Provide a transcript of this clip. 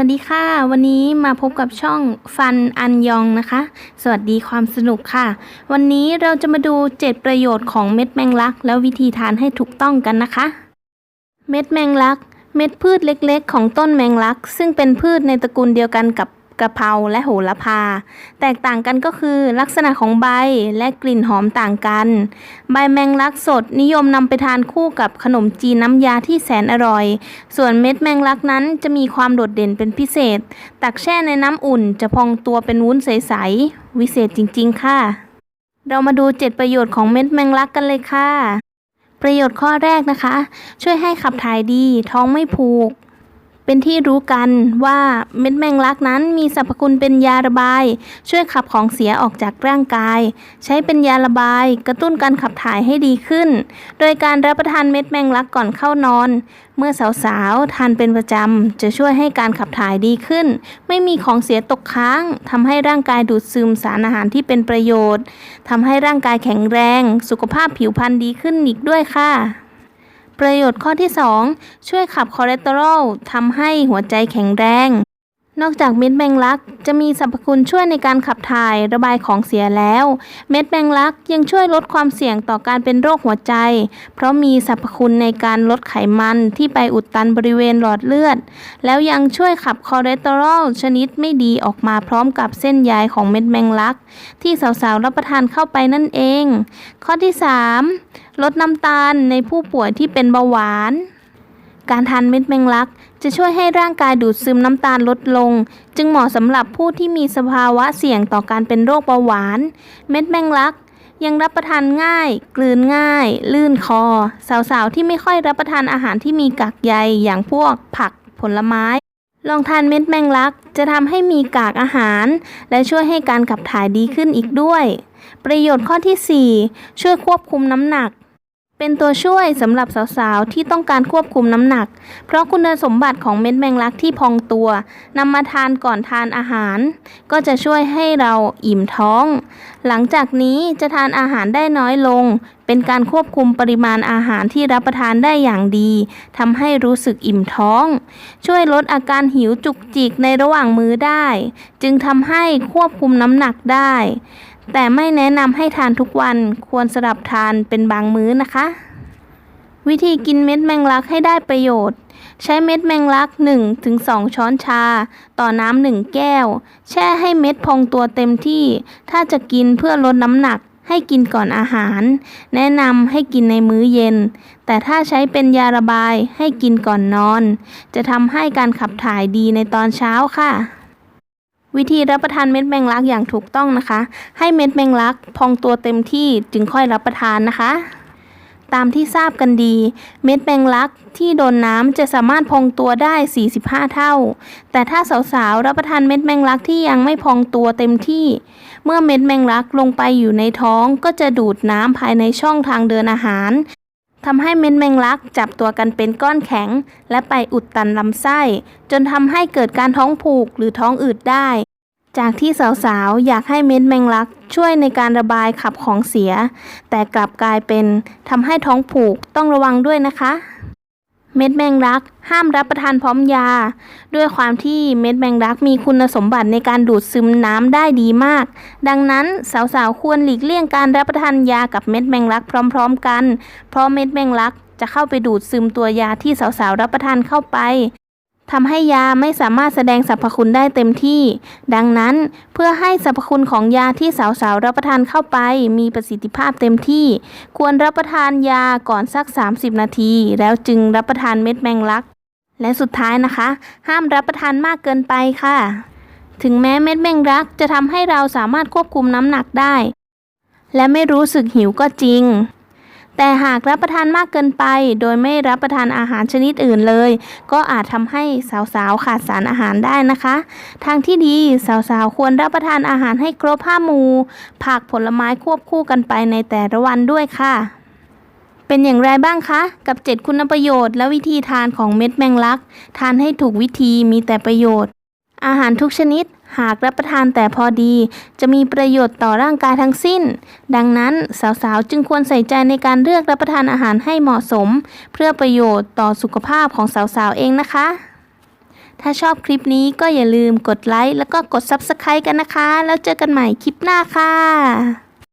วัสดีค่ะ วันนี้มาพบกับช่องฟันอันยองนะคะ สวัสดีความสนุกค่ะ วันนี้เราจะมาดู 7 ประโยชน์ของเม็ดแมงลัก แล้ววิธีทานให้ถูกต้องกันนะคะ เม็ดแมงลัก เม็ดพืชเล็กๆ ของต้นแมงลัก ซึ่งเป็นพืชในตระกูลเดียวกันกับ กะเพราและโหระพา แตกต่างกันก็คือลักษณะของใบและกลิ่นหอมต่างกัน ใบแมงลักสดนิยมนำไปทานคู่กับขนมจีนน้ำยาที่แสนอร่อย ส่วนเม็ดแมงลักนั้นจะมีความโดดเด่นเป็นพิเศษ ตักแช่ในน้ำอุ่นจะพองตัวเป็นวุ้นใสๆ วิเศษจริง ๆ ค่ะ เรามาดู 7 ประโยชน์ของเม็ดแมงลักกันเลยค่ะ ประโยชน์ข้อแรกนะคะ ช่วยให้ขับถ่ายดี ท้องไม่ผูก เป็นที่รู้กันว่าเม็ดแมงลักนั้นมีสรรพคุณเป็นยาระบาย ช่วยขับของเสียออกจากร่างกาย ใช้เป็นยาระบาย กระตุ้นการขับถ่ายให้ดีขึ้น โดยการรับประทานเม็ดแมงลักก่อนเข้านอน เมื่อสาวๆทานเป็นประจำ จะช่วยให้การขับถ่ายดีขึ้น ไม่มีของเสียตกค้างทำให้ร่างกายดูดซึมสารอาหารที่เป็นประโยชน์ทำให้ร่างกายแข็งแรง สุขภาพผิวพรรณดีขึ้นอีกด้วยค่ะ ประโยชน์ข้อที่ 2 ช่วยขับคอเลสเตอรอลทำให้หัวใจแข็งแรง นอกจากเม็ดแมงลักจะมีสรรพคุณช่วยในการขับถ่ายระบายของเสียแล้ว เม็ดแมงลักยังช่วยลดความเสี่ยงต่อการเป็นโรคหัวใจ เพราะมีสรรพคุณในการลดไขมันที่ไปอุดตันบริเวณหลอดเลือด แล้วยังช่วยขับคอเลสเตอรอลชนิดไม่ดีออกมาพร้อมกับเส้นใยของเม็ดแมงลัก ที่สาวๆรับประทานเข้าไปนั่นเอง ข้อที่ 3 ลดน้ำตาลในผู้ป่วยที่เป็นเบาหวาน การทานเม็ดแมงลัก จะช่วยให้ร่างกายดูดซึมน้ำตาลลดลง จึงเหมาะสำหรับผู้ที่มีสภาวะเสี่ยงต่อการเป็นโรคเบาหวาน เม็ดแมงลักยังรับประทานง่าย กลืนง่าย ลื่นคอ สาวๆ ที่ไม่ค่อยรับประทานอาหารที่มีกากใยอย่างพวกผักผลไม้ ลองทานเม็ดแมงลัก จะทำให้มีกากอาหาร และช่วยให้การขับถ่ายดีขึ้นอีกด้วย ประโยชน์ข้อที่ 4 ช่วยควบคุมน้ำหนัก เป็นตัวช่วยสำหรับสาวๆ ที่ต้องการควบคุมน้ำหนัก เพราะคุณสมบัติของเม็ดแมงลักที่พองตัวนำมาทานก่อนทานอาหาร ก็จะช่วยให้เราอิ่มท้อง หลังจากนี้จะทานอาหารได้น้อยลง เป็นการควบคุมปริมาณอาหารที่รับประทานได้อย่างดีทำให้รู้สึกอิ่มท้อง ช่วยลดอาการหิวจุกจิกในระหว่างมื้อได้ จึงทำให้ควบคุมน้ำหนักได้ แต่ไม่แนะนำให้ทานทุกวันควรสลับทานเป็นบางมื้อนะคะ วิธีกินเม็ดแมงลักให้ได้ประโยชน์ ใช้เม็ดแมงลัก 1-2 ช้อนชา ต่อน้ำหนึ่งแก้ว แช่ให้เม็ดพองตัวเต็มที่ ถ้าจะกินเพื่อลดน้ำหนักให้กินก่อนอาหาร แนะนำให้กินในมื้อเย็น แต่ถ้าใช้เป็นยาระบายให้กินก่อนนอน จะทำให้การขับถ่ายดีในตอนเช้าค่ะ วิธีรับประทานเม็ดแมงลักอย่างถูกต้องนะคะ ให้เม็ดแมงลักพองตัวเต็มที่จึงค่อยรับประทานนะคะ ตามที่ทราบกันดี เม็ดแมงลักที่โดนน้ำจะสามารถพองตัวได้ 45 เท่า แต่ถ้าสาวๆรับประทานเม็ดแมงลักที่ยังไม่พองตัวเต็มที่ เมื่อเม็ดแมงลักลงไปอยู่ในท้องก็จะดูดน้ำภายในช่องทางเดินอาหาร ทำให้เม็ดแมงลักจับตัวกันเป็นก้อนแข็ง และไปอุดตันลำไส้ จนทำให้เกิดการท้องผูกหรือท้องอืดได้ จากที่สาวๆ อยากให้เม็ดแมงลักช่วยในการระบายขับของเสีย แต่กลับกลายเป็นทำให้ท้องผูกต้องระวังด้วยนะคะ เม็ดแมงลัก ห้ามรับประทานพร้อมยา ด้วยความที่เม็ดแมงลักมีคุณสมบัติในการดูดซึมน้ำได้ดีมาก ดังนั้นสาวๆควรหลีกเลี่ยงการรับประทานยากับเม็ดแมงลักพร้อม ๆ กัน เพราะเม็ดแมงลักจะเข้าไปดูดซึมตัวยาที่สาวๆรับประทานเข้าไป ทำให้ยาไม่สามารถแสดงสรรพคุณได้เต็มที่ ดังนั้นเพื่อให้สรรพคุณของยาที่สาวๆรับประทานเข้าไป มีประสิทธิภาพเต็มที่ ควรรับประทานยาก่อนสัก 30 นาที แล้วจึงรับประทานเม็ดแมงลัก และสุดท้ายนะคะ ห้ามรับประทานมากเกินไปค่ะ ถึงแม้เม็ดแมงลักจะทำให้เราสามารถควบคุมน้ำหนักได้ และไม่รู้สึกหิวก็จริง แต่หากรับประทานมากเกินไป โดยไม่รับประทานอาหารชนิดอื่นเลย ก็อาจทำให้สาวๆขาดสารอาหารได้นะคะ ทางที่ดีสาวๆควรรับประทานอาหารให้ครบห้าหมู่ ผักผลไม้ควบคู่กันไปในแต่ละวันด้วยค่ะเป็นอย่างไรบ้างคะ กับ 7 คุณประโยชน์และวิธีทานของเม็ดแมงลัก ทานให้ถูกวิธีมีแต่ประโยชน์ อาหารทุกชนิด หากรับประทานแต่พอดี จะมีประโยชน์ต่อร่างกายทั้งสิ้น ดังนั้นสาวๆ จึงควรใส่ใจในการเลือกรับประทานอาหารให้เหมาะสม เพื่อประโยชน์ต่อสุขภาพของสาวๆ เองนะคะ ถ้าชอบคลิปนี้ก็อย่าลืมกดไลค์แล้วก็กด Subscribe กันนะคะ แล้วเจอกันใหม่คลิปหน้าค่ะ